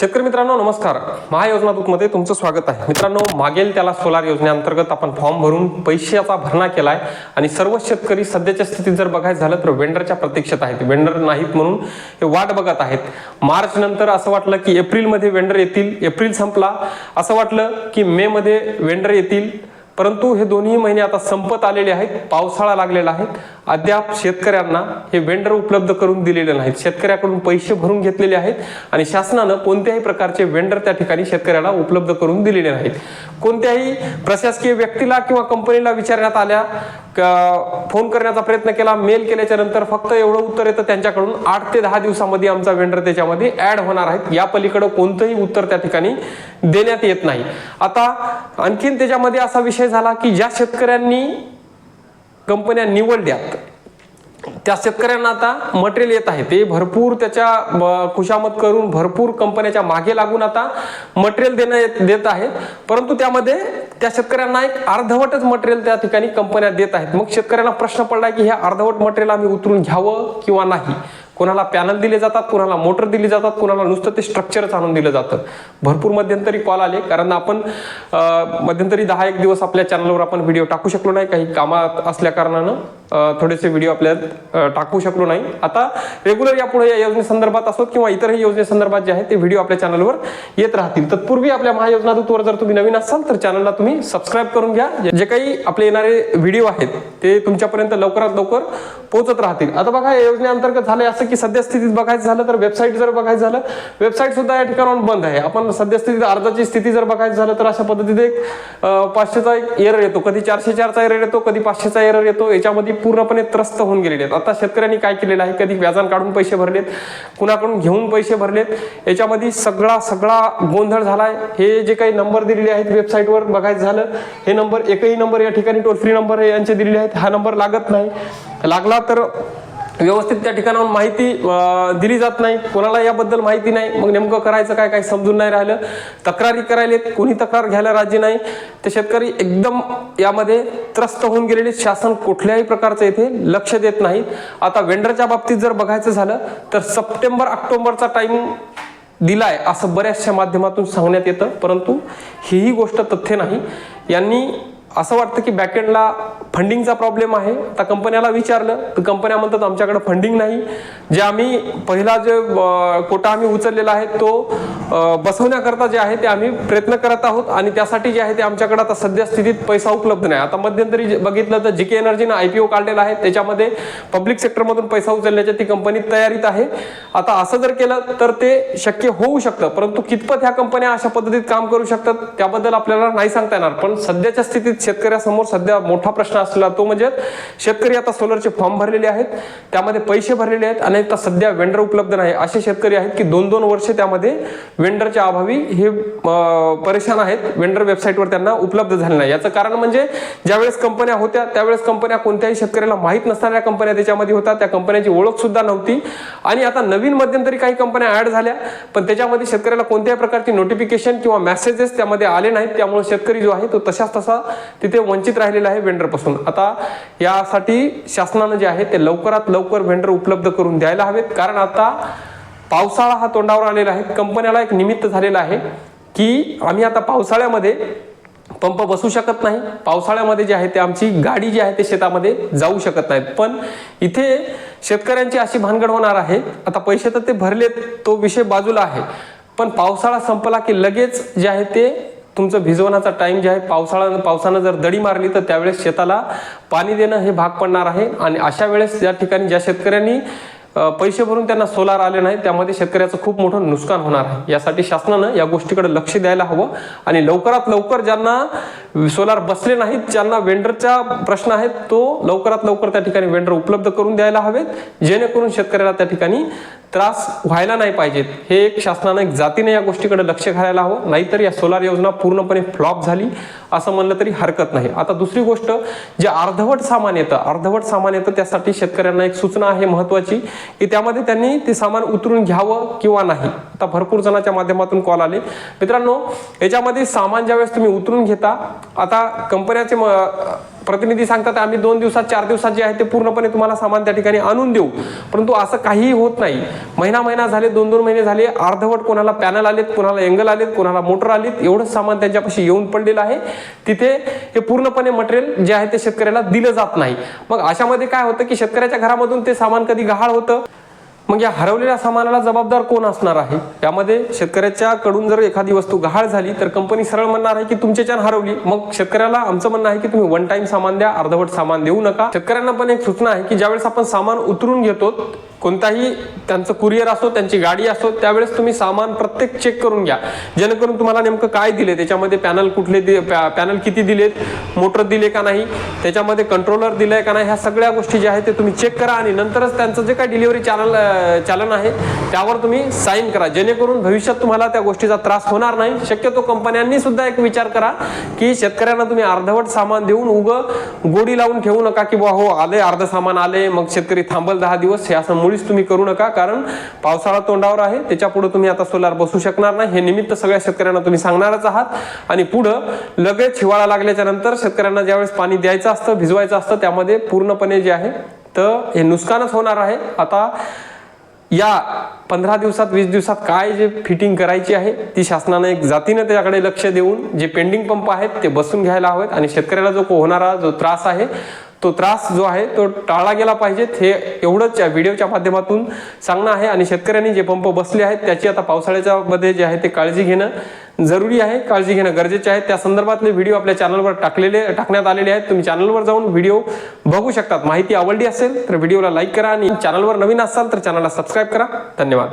शेतकरी मित्रांनो नमस्कार. महायोजना दूतमध्ये तुमचं स्वागत आहे. मित्रांनो मागेल त्याला सोलार योजनेअंतर्गत आपण फॉर्म भरून पैशाचा भरणा केलाय आणि सर्व शेतकरी सध्याच्या स्थितीत जर बघायचं झालं तर वेंडरच्या प्रतीक्षेत आहेत. वेंडर नाहीत म्हणून हे वाट बघत आहेत. मार्च नंतर असं वाटलं की एप्रिलमध्ये वेंडर येतील एप्रिल संपला. असं वाटलं की मे मध्ये वेंडर येतील. परंतु हे दोन्ही महिने आता संपत आलेले आहेत पावसाळा लागलेला आहे. अद्याप शेतकऱ्यांना हे वेंडर उपलब्ध करून दिलेले नाहीत. शेतकऱ्याकडून पैसे भरून घेतलेले आहेत आणि शासनानं कोणत्याही प्रकारचे वेंडर त्या ठिकाणी शेतकऱ्याला उपलब्ध करून दिलेले नाहीत. कोणत्याही प्रशासकीय व्यक्तीला किंवा कंपनीला विचारण्यात आल्या फोन करण्याचा प्रयत्न केला मेल केल्याच्यानंतर फक्त एवढं उत्तर येतं त्यांच्याकडून. आठ ते दहा दिवसामध्ये आमचा वेंडर त्याच्यामध्ये ऍड होणार आहेत. या पलीकडे कोणतंही उत्तर त्या ठिकाणी देण्यात येत नाही. आता आणखीन त्याच्यामध्ये असा विषय झाला की ज्या शेतकऱ्यांनी कंपन्या निवडल्यात त्या शेतकऱ्यांना आता मटेरियल येत आहे. ते भरपूर त्याच्या खुशामत करून भरपूर कंपन्याच्या मागे लागून आता मटेरियल देणं देत आहे. परंतु त्यामध्ये त्या शेतकऱ्यांना एक अर्धवटच मटेरियल त्या ठिकाणी कंपन्या देत आहेत. मग शेतकऱ्यांना प्रश्न पडला की हे अर्धवट मटेरियल आम्ही उतरून घ्यावं किंवा नाही? कोणाला पॅनल दिले जातात कोणाला मोटर दिली जातात कोणाला नुसतं ते स्ट्रक्चरच आणून दिलं जातं. भरपूर मध्यंतरी कॉल आले कारण आपण मध्यंतरी दहा एक दिवस आपल्या चॅनलवर आपण व्हिडिओ टाकू शकलो नाही. काही कामात असल्या कारणानं थोडेसे व्हिडिओ आपल्यात टाकू शकलो नाही. आता रेग्युलर यापुढे या योजनेसंदर्भात असोत किंवा इतरही योजनेसंदर्भात जे आहे ते व्हिडिओ आपल्या चॅनलवर येत राहतील. तत्पूर्वी आपल्या महायोजना दूतवर जर तुम्ही नवीन असाल तर चॅनलला तुम्ही सबस्क्राईब करून घ्या. जे- काही आपले येणारे व्हिडिओ आहेत ते तुमच्यापर्यंत लवकरात लवकर पोहोचत राहतील. आता बघा या योजनेअंतर्गत झाले असं की सद्यस्थितीत बघायचं झालं तर वेबसाईट जर बघायचं झालं वेबसाईट सुद्धा या ठिकाणाहून बंद आहे. आपण सद्यस्थितीत अर्जाची स्थिती जर बघायचं झालं तर अशा पद्धतीत एक पाचशेचा एक एरर येतो. कधी चारशे चारचा एरर येतो कधी पाचशेचा एरर येतो. याच्यामध्ये पूर्णपणे त्रस्त होऊन गेलेले आहेत. आता शेतकऱ्यांनी काय केलेलं आहे? कधी व्याजान काढून पैसे भरलेत कुणाकडून घेऊन पैसे भरलेत? याच्यामध्ये सगळा सगळा गोंधळ झालाय. हे जे काही नंबर दिलेले आहेत वेबसाईटवर बघायचं झालं हे नंबर एकही नंबर या ठिकाणी टोल फ्री नंबर यांचे दिलेले आहेत. हा नंबर लागत नाही. लागला तर व्यवस्थित त्या ठिकाणाहून माहिती दिली जात नाही. कोणाला याबद्दल माहिती नाही. मग नेमकं करायचं काय काय समजून नाही राहिलं. तक्रारी करायलेत कोणी तक्रार घ्यायला राजी नाही. ते शेतकरी एकदम यामध्ये त्रस्त होऊन गेलेले. शासन कुठल्याही प्रकारचं येथे लक्ष देत नाही. आता वेंडरच्या बाबतीत जर बघायचं झालं तर सप्टेंबर ऑक्टोबरचा टाइम दिलाय असं बऱ्याचशा माध्यमातून सांगण्यात येतं. परंतु हीही गोष्ट तथ्य नाही. यांनी असं वाटतं की बॅकएंडला फंडिंगचा प्रॉब्लेम आहे. आता कंपन्याला विचारलं तर कंपन्या म्हणतात आमच्याकडे फंडिंग नाही. जे आम्ही पहिला जे कोटा आम्ही उचललेला आहे तो बसवण्याकरता जे आहे ते आम्ही प्रयत्न करत आहोत आणि त्यासाठी जे आहे ते आमच्याकडे आता सध्या स्थितीत पैसा उपलब्ध नाही. आता मध्यंतरी बघितलं तर जीके एनर्जीनं आयपीओ काढलेला आहे. त्याच्यामध्ये पब्लिक सेक्टरमधून पैसा उचलण्याच्या ती कंपनी तयारीत आहे. आता असं जर केलं तर ते शक्य होऊ शकतं. परंतु कितपत ह्या कंपन्या अशा पद्धतीत काम करू शकतात त्याबद्दल आपल्याला नाही सांगता येणार. पण सध्याच्या स्थितीत शेतकऱ्यासमोर सध्या मोठा प्रश्न असलेला तो म्हणजे शेतकरी आता सोलरचे फॉर्म भरलेले आहेत. त्यामध्ये पैसे भरलेले आहेत आणि आता सध्या वेंडर उपलब्ध नाही. असे शेतकरी आहेत की दोन दोन वर्षे त्यामध्ये वेंडरच्या अभावी हे परेशान आहेत. वेंडर वेबसाईटवर त्यांना उपलब्ध झाले नाही. याचं कारण म्हणजे ज्यावेळेस कंपन्या होत्या त्यावेळेस कंपन्या कोणत्याही शेतकऱ्याला माहीत नसणाऱ्या कंपन्या त्याच्यामध्ये होत्या त्या कंपन्याची ओळख सुद्धा नव्हती. आणि आता नवीन मध्यंतरी काही कंपन्या ऍड झाल्या. पण त्याच्यामध्ये शेतकऱ्याला कोणत्याही प्रकारची नोटिफिकेशन किंवा मेसेजेस त्यामध्ये आले नाहीत. त्यामुळे शेतकरी जो आहे तो तशाच तसा तिथे वंचित राहिलेला आहे वेंडरपासून आता यासाठी शासनानं जे आहे ते लवकरात लवकर वेंडर उपलब्ध करून द्यायला हवेत. कारण आता पावसाळा हा तोंडावर आलेला आहे. कंपन्याला एक निमित्त झालेलं आहे की आम्ही आता पावसाळ्यामध्ये पंप बसू शकत नाही. पावसाळ्यामध्ये जे आहे ते आमची गाडी जी आहे ते शेतामध्ये जाऊ शकत नाहीत. पण इथे शेतकऱ्यांची अशी भानगड होणार आहे. आता पैसे तर ते भरलेत तो विषय बाजूला आहे. पण पावसाळा संपला की लगेच जे आहे ते तुमचं भिजवण्याचा टाईम जे आहे पावसाळा पावसानं जर दडी मारली तर त्यावेळेस शेताला पाणी देणं हे भाग पडणार आहे. आणि अशा वेळेस या ठिकाणी ज्या शेतकऱ्यांनी पैसे भरून त्यांना सोलार आले नाही त्यामध्ये शेतकऱ्याचं खूप मोठं नुकसान होणार आहे. यासाठी शासनानं या गोष्टीकडे लक्ष द्यायला हवं आणि लवकरात लवकर ज्यांना सोलार बसले नाहीत ज्यांना वेंडरचा प्रश्न आहे तो लवकरात लवकर त्या ठिकाणी वेंडर उपलब्ध करून द्यायला हवेत जेणेकरून शेतकऱ्याला त्या ठिकाणी त्रास व्हायला नाही पाहिजेत. हे एक शासनानं एक जातीने या गोष्टीकडे लक्ष घालायला हवं. नाहीतर या सोलार योजना पूर्णपणे फ्लॉप झाली असं म्हणलं तरी हरकत नाही. आता दुसरी गोष्ट जे अर्धवट सामान येतं अर्धवट सामान येतं त्यासाठी शेतकऱ्यांना एक सूचना आहे महत्वाची की त्यामध्ये त्यांनी ते सामान उतरून घ्यावं किंवा नाही. आता भरपूर जणांच्या माध्यमातून कॉल आले. मित्रांनो याच्यामध्ये सामान ज्यावेळेस तुम्ही उतरून घेता आता कंपन्याचे म- प्रतिनिधी सांगतात आम्ही दोन दिवसात चार दिवसात जे आहे ते पूर्णपणे तुम्हाला सामान त्या ठिकाणी आणून देऊ. परंतु असं काहीही होत नाही. महिना महिना झाले दोन दोन महिने झाले अर्धवट कोणाला पॅनल आलेत कोणाला एंगल आलेत कोणाला मोटर आलेत एवढंच सामान त्यांच्यापाशी येऊन पडलेलं आहे. तिथे हे पूर्णपणे मटेरियल जे आहे ते शेतकऱ्याला दिलं जात नाही. मग अशामध्ये काय होतं की शेतकऱ्याच्या घरामधून ते सामान कधी गहाळ होतं? मग या हरवलेल्या सामानाला जबाबदार कोण असणार आहे? यामध्ये शेतकऱ्याच्या कडून जर एखादी वस्तू गहाळ झाली तर कंपनी सरळ म्हणणार आहे की तुमच्याच्यान हरवली. मग शेतकऱ्याला आमचं म्हणणं आहे की तुम्ही वन टाइम सामान द्या अर्धवट सामान देऊ नका. शेतकऱ्यांना पण एक सूचना आहे की ज्यावेळेस आपण सामान उतरून घेतो कोणताही त्यांचं कुरिअर असो त्यांची गाडी असो त्यावेळेस तुम्ही सामान प्रत्येक चेक करून घ्या. जेणेकरून तुम्हाला नेमकं काय दिले? त्याच्यामध्ये पॅनल कुठले दि पॅनल किती दिलेत? मोटर दिले का नाही? त्याच्यामध्ये कंट्रोलर दिलंय का नाही? ह्या सगळ्या गोष्टी ज्या आहेत ते तुम्ही चेक करा आणि नंतरच त्यांचं जे काय डिलिव्हरी चॅनल चालन आहे त्यावर तुम्ही साईन करा. जेणेकरून भविष्यात तुम्हाला त्या गोष्टीचा त्रास होणार नाही. शक्यतो कंपन्यांनी सुद्धा एक विचार करा की शेतकऱ्यांना तुम्ही अर्धवट सामान देऊन उग गोडी लावून ठेवू नका की बुवा हो आले अर्ध सामान आले मग शेतकरी थांबल दहा दिवस हे असं मुळीच तुम्ही करू नका कारण पावसाळा तोंडावर आहे त्याच्या पुढे तुम्ही आता सोलार बसू शकणार नाही. हे निमित्त सगळ्या शेतकऱ्यांना तुम्ही सांगणारच आहात. आणि पुढं लगेच हिवाळा लागल्याच्या नंतर शेतकऱ्यांना ज्यावेळेस पाणी द्यायचं असतं भिजवायचं असतं त्यामध्ये पूर्णपणे जे आहे तर हे नुकसानच होणार आहे. आता या पंधरा दिवसात वीस दिवसात काय जे फिटिंग करायची आहे ती शासनानं एक जातीनं त्याच्याकडे लक्ष देऊन जे पेंडिंग पंप आहेत ते बसून घ्यायला हवेत. आणि शेतकऱ्याला जो होणारा जो त्रास आहे तो त्रास जो आहे तो टाळला गेला पाहिजेत हे एवढंच या व्हिडिओच्या माध्यमातून सांगणं आहे आणि शेतकऱ्यांनी जे पंप बसले आहेत त्याची आता पावसाळ्याच्या मध्ये जे आहे ते काळजी घेणं जरुरी आहे. काळजी घेणं गरजेचे आहे. त्या संदर्भातले व्हिडिओ आपल्या चॅनलवर टाकलेले टाकण्यात आलेले आहेत. तुम्ही चॅनलवर जाऊन व्हिडिओ बघू शकतात. माहिती आवडली असेल तर व्हिडिओला लाईक करा आणि चॅनलवर नवीन असाल तर चॅनलला सबस्क्राईब करा. धन्यवाद.